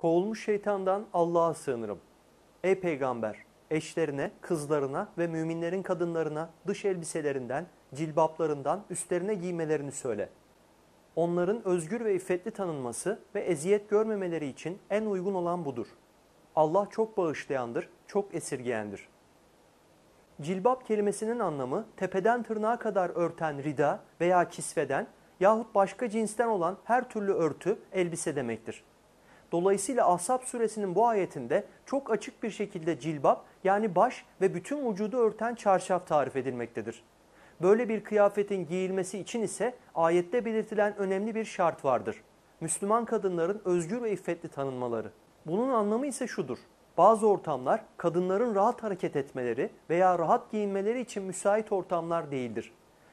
Kovulmuş şeytandan Allah'a sığınırım. Ey peygamber, eşlerine, kızlarına ve müminlerin kadınlarına dış elbiselerinden, cilbaplarından üstlerine giymelerini söyle. Onların özgür ve iffetli tanınması ve eziyet görmemeleri için en uygun olan budur. Allah çok bağışlayandır, çok esirgeyendir. Cilbap kelimesinin anlamı tepeden tırnağa kadar örten rida veya kisveden yahut başka cinsten olan her türlü örtü, elbise demektir. Dolayısıyla Ahzab suresinin bu ayetinde çok açık bir şekilde cilbap yani baş ve bütün vücudu örten çarşaf tarif edilmektedir. Böyle bir kıyafetin giyilmesi için ise ayette belirtilen önemli bir şart vardır. Müslüman kadınların özgür ve iffetli tanınmaları. Bunun anlamı ise şudur. Bazı ortamlar kadınların rahat hareket etmeleri veya rahat giyinmeleri için müsait ortamlar değildir.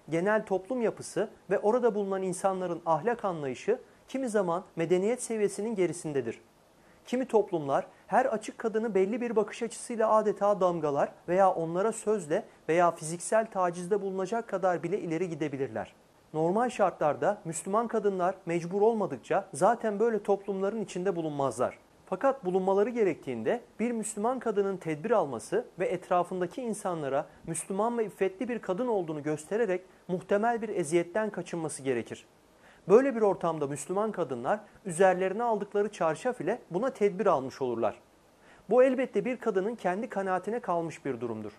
Genel toplum yapısı ve orada bulunan insanların ahlak anlayışı kimi zaman medeniyet seviyesinin gerisindedir. Kimi toplumlar her açık kadını belli bir bakış açısıyla adeta damgalar veya onlara sözle veya fiziksel tacizde bulunacak kadar bile ileri gidebilirler. Normal şartlarda Müslüman kadınlar mecbur olmadıkça zaten böyle toplumların içinde bulunmazlar. Fakat bulunmaları gerektiğinde bir Müslüman kadının tedbir alması ve etrafındaki insanlara Müslüman ve iffetli bir kadın olduğunu göstererek muhtemel bir eziyetten kaçınması gerekir. Böyle bir ortamda Müslüman kadınlar üzerlerine aldıkları çarşaf ile buna tedbir almış olurlar. Bu elbette bir kadının kendi kanaatine kalmış bir durumdur.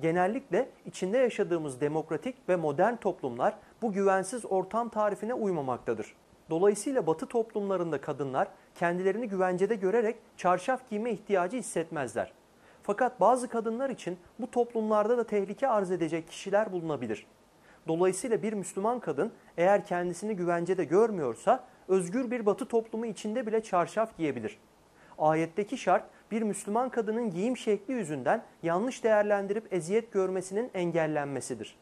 Genellikle içinde yaşadığımız demokratik ve modern toplumlar bu güvensiz ortam tarifine uymamaktadır. Dolayısıyla batı toplumlarında kadınlar kendilerini güvencede görerek çarşaf giyme ihtiyacı hissetmezler. Fakat bazı kadınlar için bu toplumlarda da tehlike arz edecek kişiler bulunabilir. Dolayısıyla bir Müslüman kadın eğer kendisini güvencede görmüyorsa özgür bir batı toplumu içinde bile çarşaf giyebilir. Ayetteki şart bir Müslüman kadının giyim şekli yüzünden yanlış değerlendirip eziyet görmesinin engellenmesidir.